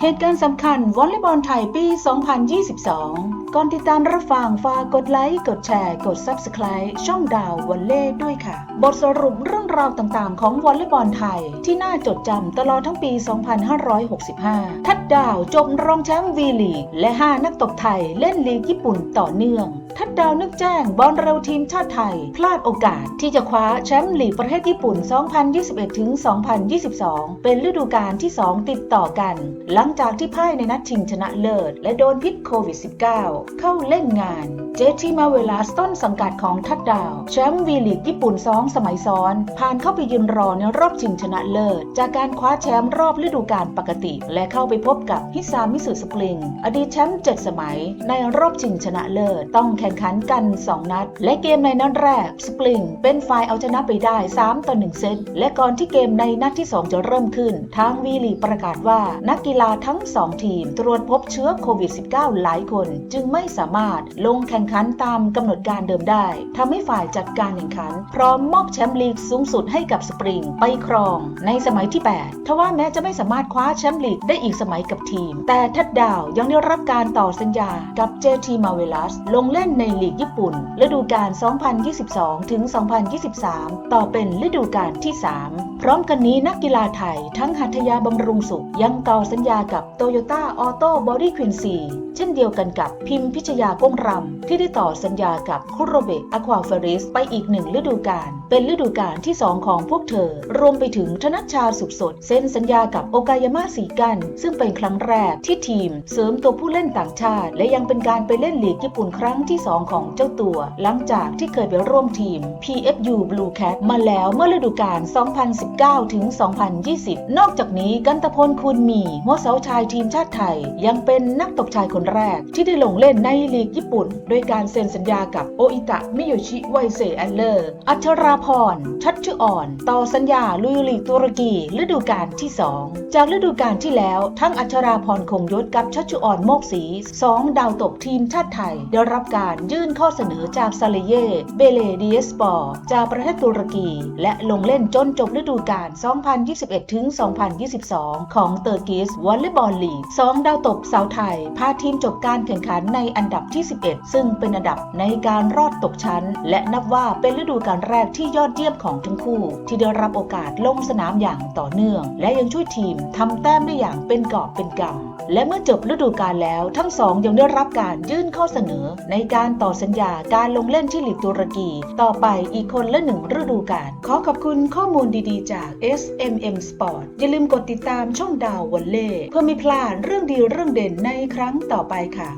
เหตุการณ์สำคัญวอลเลย์บอลไทยปี 2022 ก่อนติดตามรับฟังฝากกดไลค์ กดแชร์ กด Subscribe ช่องดาววอลเล่ด้วยค่ะ บทสรุปเรื่องราวต่างๆ ของวอลเลย์บอลไทย ที่น่าจดจำตลอดทั้งปี 2565 ทัดดาวจบรองแชมป์วีลีก และ 5 นักตบไทยเล่นลีกญี่ปุ่นต่อเนื่อง ทัดดาวนึกแจ้งบอลเร็วทีมชาติไทย พลาดโอกาสที่จะคว้าแชมป์ลีกประเทศญี่ปุ่น 2021-2022 เป็นฤดูกาลที่ 2 ติดต่อกัน หลังจากที่พ่ายในนัดชิงชนะเลิศและโดนพิษโควิด -19 เข้าเล่นงาน เจทีมาเวลาสต้นสังกัดของทัดดาว แชมป์วีลีกญี่ปุ่น 2 สมัยซ้อน ผ่านเข้าไปยืนรอในรอบชิงชนะเลิศ จากการคว้าแชมป์รอบฤดูกาลปกติ และเข้าไปพบกับฮิซามิสุสปริง อดีตแชมป์ 7 สมัย ในรอบชิงชนะเลิศ ต้องแข่งขันกัน 2 นัด และเกมในนัดแรกสปริง เป็นฝ่ายเอาชนะไปได้ 3 ต่อ 1 เซต และก่อนที่เกมในนัดที่ 2 จะเริ่มขึ้น ทางวีลีประกาศว่า นักกีฬาทั้ง 2 ทีม ตรวจพบเชื้อโควิด -19 หลายคน จึงไม่สามารถลงแข่งขันตามกำหนดการเดิมได้ทำให้ฝ่ายจัดการแข่งขัน พร้อมมอบแชมป์ลีกสูงสุดให้กับสปริง ไปครองในสมัยที่ 8 ทว่าแม้จะไม่สามารถคว้าแชมป์ลีกได้อีกสมัยกับทีม แต่ทัดดาวยังได้รับการต่อสัญญากับ JT m a v e l a s ลงเล่นในลีกญี่ปุ่นฤดูกาล 2022 ถึง 2023 ต่อเป็นฤดูกาลที่ 3 พร้อมกันนี้นักกีฬาไทยทั้งหัตถยาบำรุงสุข ยังต่อสัญญากับ Toyota Auto Body Quincy เช่นเดียวกันกับพิมพิชยาก้งรำที่ได้ต่อสัญญากับคุโรเบะอควาเฟริสไปอีกหนึ่งฤดูกาล เป็นฤดูกาลที่ 2 ของพวกเธอ รวมไปถึงธนชชาสุขสด เซ็นสัญญากับโอกายาม่าสีกัน ซึ่งเป็นครั้งแรกที่ทีม เสริมตัวผู้เล่นต่างชาติ และยังเป็นการไปเล่นลีกญี่ปุ่นครั้งที่ 2 ของเจ้าตัว หลังจากที่เคยไปร่วมทีม PFU Blue Cat มาแล้วเมื่อฤดูกาล 2019 ถึง 2020 นอกจากนี้กันตะพลคุณมีหัวเสาชายทีมชาติไทย ยังเป็นนักตบชายคนแรก ที่ได้ลงเล่นในลีกญี่ปุ่น โดยการเซ็นสัญญากับโออิตะมิโยชิไวเซแอนเลอร์ อัชราพรชัดชุอ่อน ต่อสัญญาลุยลีกตุรกี ฤดูกาลที่ 2 จากฤดูกาลที่แล้วทั้งอัชราพรคงยศกับชัชชุอ่อนโมกศรีสองดาวตบทีมชาติไทย ได้รับการยื่นข้อเสนอจากซาเลเย เบเลดีสปอร์ จากประเทศตุรกี และลงเล่นจนจบฤดูกาล 2021ถึง2022 ของเตอร์กิสวอลเลย์บอลลีกสองดาวตบสาวไทย พาทีมจบการแข่งขันในอันดับที่ 11 ซึ่งเป็นอันดับในการรอดตกชั้น และนับว่าเป็นฤดูกาลแรกที่ยอดเยี่ยมของทั้งคู่ ที่ได้รับโอกาสลงสนามอย่างต่อเนื่อง และยังช่วยทีมทำแต้มได้อย่างเป็นกอบเป็นกำและเมื่อจบฤดูกาลแล้วทั้งสองยังได้รับการยื่นข้อเสนอ ในการต่อสัญญาการลงเล่นที่ลีกตุรกี ต่อไปอีกคนละหนึ่งฤดูกาลขอขอบคุณข้อมูลดีๆ จาก SMM Sport อย่าลืมกดติดตามช่องดาววันเล่เพื่อไม่พลาดเรื่องดีเรื่องเด่นในครั้งต่อไปค่ะ